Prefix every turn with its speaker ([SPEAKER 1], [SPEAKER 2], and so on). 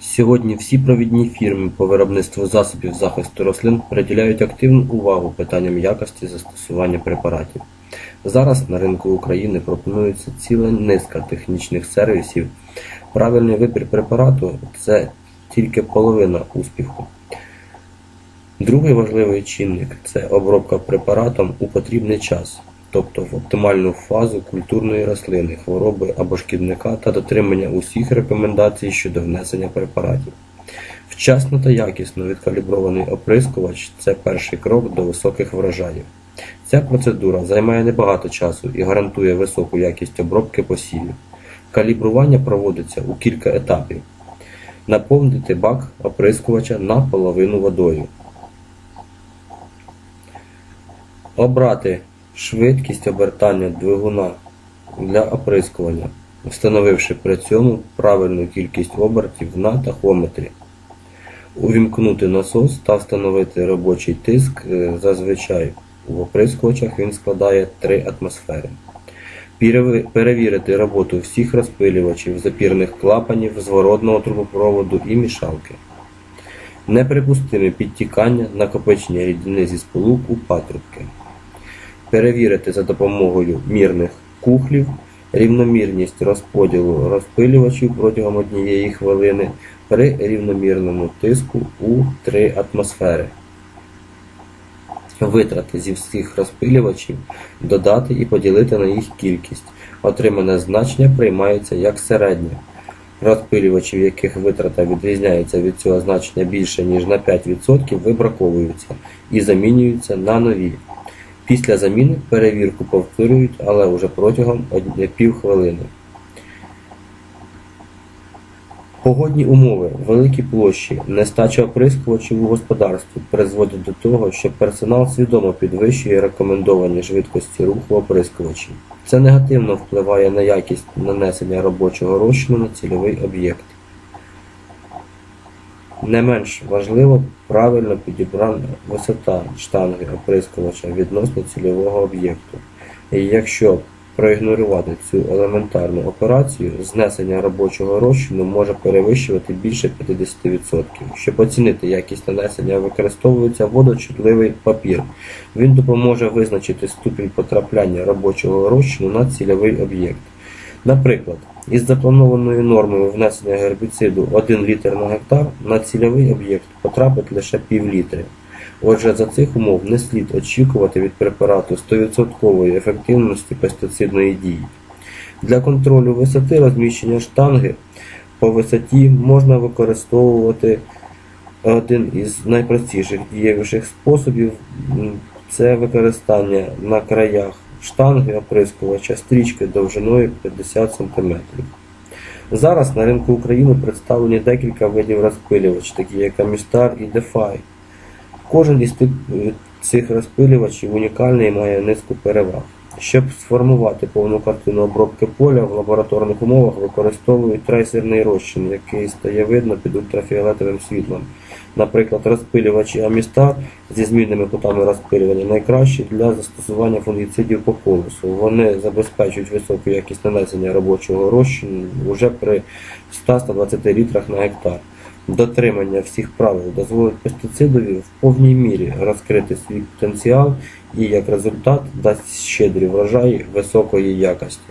[SPEAKER 1] Сьогодні всі провідні фірми по виробництву засобів захисту рослин приділяють активну увагу питанням якості застосування препаратів. Зараз на ринку України пропонується ціла низка технічних сервісів. Правильний вибір препарату це тільки половина успіху. Другий важливий чинник це обробка препаратом у потрібний час, тобто в оптимальну фазу культурної рослини, хвороби або шкідника та дотримання усіх рекомендацій щодо внесення препаратів. Вчасно та якісно відкалібрований оприскувач це перший крок до високих врожаїв. Ця процедура займає небагато часу і гарантує високу якість обробки посівів. Калібрування проводиться у кілька етапів. Наповнити бак оприскувача наполовину водою. Обрати швидкість обертання двигуна для оприскування, встановивши при цьому правильну кількість обертів на тахометрі. Увімкнути насос та встановити робочий тиск. Е, Зазвичай в оприскувачах він складає 3 атмосфери. Перевірити роботу всіх розпилювачів, запірних клапанів, зворотного трубопроводу і мішалки. Неприпустиме підтікання, накопичення рідини зі сполук у патрубки. Перевірити за допомогою мірних кухлів рівномірність розподілу розпилювачів протягом однієї хвилини при рівномірному тиску у 3 атмосфери. Витрати зі всіх розпилювачів додати і поділити на їх кількість. Отримане значення приймається як середнє. Розпилювачів, яких витрата відрізняється від цього значення більше ніж на 5%, вибраковуються і замінюються на нові. Після заміни перевірку повторюють, але вже протягом півхвилини. Погодні умови, великі площі, нестача оприскувачів у господарстві призводять до того, що персонал свідомо підвищує рекомендовані швидкості руху оприскувачів. Це негативно впливає на якість нанесення робочого розчину на цільовий об'єкт. Не менш важливо правильно підібрана висота штанги оприскувача відносно цільового об'єкту. І якщо проігнорувати цю елементарну операцію, знесення робочого розчину може перевищувати більше 50%. Щоб оцінити якість нанесення, використовується водочутливий папір. Він допоможе визначити ступінь потрапляння робочого розчину на цільовий об'єкт. Наприклад, із запланованою нормою внесення гербіциду 1 літр на гектар на цільовий об'єкт потрапить лише пів літри. Отже, за цих умов не слід очікувати від препарату 100% ефективності пестицидної дії. Для контролю висоти розміщення штанги по висоті можна використовувати один із найпростіших дієвіших способів це використання на краях штанги оприскувача стрічки довжиною 50 см. Зараз на ринку України представлені декілька видів розпилювач, такі як Амістар і Defy. Кожен із цих розпилювачів унікальний і має низку переваг. Щоб сформувати повну картину обробки поля в лабораторних умовах використовують трейсерний розчин, який стає видно під ультрафіолетовим світлом. Наприклад, розпилювачі Амістар зі змінними кутами розпилювання найкращі для застосування фунгіцидів по колесу. Вони забезпечують високу якість нанесення робочого розчину вже при 100-120 літрах на гектар. Дотримання всіх правил дозволить пестицидові в повній мірі розкрити свій потенціал і як результат дасть щедрі врожаї високої якості.